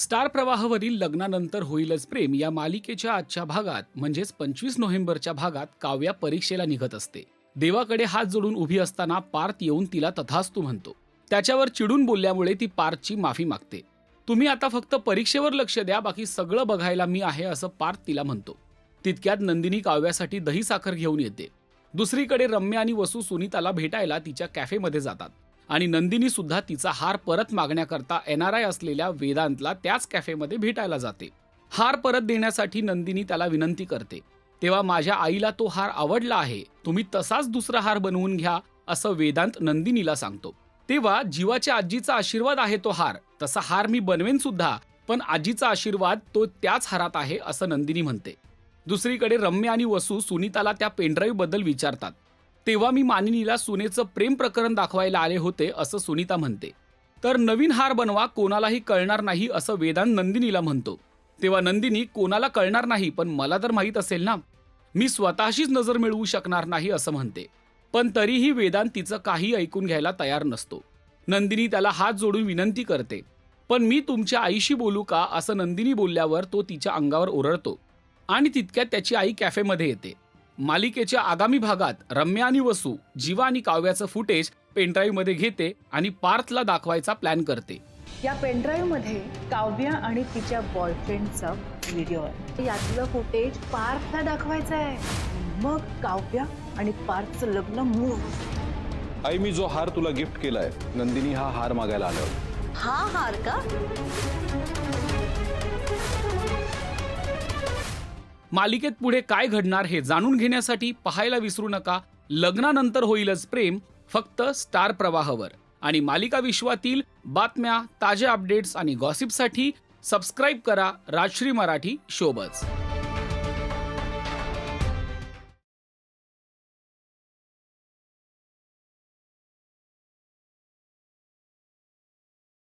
Star प्रवाहावरील लग्नानंतर होईलच प्रेम या मालिकेच्या आजच्या भागात म्हणजेच पंचवीस नोव्हेंबरच्या भागात काव्या परीक्षेला निघत असते. देवाकडे हात जोडून उभी असताना पार्थ येऊन तिला तथास्तू म्हणतो. त्याच्यावर चिडून बोलल्यामुळे ती पार्थची माफी मागते. तुम्ही आता फक्त परीक्षेवर लक्ष द्या बाकी सगळं बघायला मी आहे असं पार्थ तिला म्हणतो. तितक्यात नंदिनी काव्यासाठी दही साखर घेऊन येते. दुसरीकडे रम्या आणि वसू सुनीताला भेटायला तिच्या कॅफेमध्ये जातात. आणि नंदिनी सुद्धा तिचा हार परत मागण्याकरता एन आर आय असलेल्या वेदांतला त्याच कॅफेमध्ये भेटायला जाते. हार परत देण्यासाठी नंदिनी त्याला विनंती करते. तेव्हा माझ्या आईला तो हार आवडला आहे. तुम्ही तसाच दुसरा हार बनवून घ्या असं वेदांत नंदिनीला सांगतो. तेव्हा जीवाच्या आजीचा आशीर्वाद आहे तो हार. तसा हार मी बनवेन सुद्धा पण आजीचा आशीर्वाद तो त्याच हारात आहे असं नंदिनी म्हणते. दुसरीकडे रम्य आणि वसू सुनीताला त्या पेनड्राईव्हबद्दल विचारतात. तेव्हा मी मानिनीला सुनेचं प्रेम प्रकरण दाखवायला आले होते असं सुनीता म्हणते. तर नवीन हार बनवा कोणालाही कळणार नाही असं वेदांत नंदिनीला म्हणतो. तेव्हा नंदिनी कोणाला कळणार नाही पण मला तर माहीत असेल ना? मी स्वतःशीच नजर मिळवू शकणार नाही असं म्हणते. पण तरीही वेदांत तिचं काही ऐकून घ्यायला तयार नसतो. नंदिनी त्याला हात जोडून विनंती करते. पण मी तुमच्या आईशी बोलू का? असं नंदिनी बोलल्यावर तो तिच्या अंगावर ओरडतो. आणि तितक्यात त्याची आई कॅफेमध्ये येते. मालिकेच्या आगामी भागात रम्या आणि वसू जीवा आणि काव्याचं फुटेज पेनड्राईव्हमध्ये घेते आणि पार्थला दाखवायचा प्लॅन करते. या पेनड्राईव्हमध्ये काव्या आणि तिच्या बॉयफ्रेंडचा व्हिडिओ आहे. यातलं फुटेज पार्थला दाखवायचं आहे. मग काव्या आणि पार्थचं लग्न मूळ. आई मी जो हार तुला गिफ्ट केलाय नंदिनी हा हार मागायला आला. हा हार का? मालिकेत पुढे काय घडणार हे जाणून घेण्यासाठी पाहायला विसरू नका. लग्नानंतर होईलच प्रेम फक्त स्टार प्रवाहावर. आणि मालिका विश्वातील बातम्या ताज्या अपडेट्स आणि गॉसिपसाठी सबस्क्राईब करा राजश्री मराठी शोबच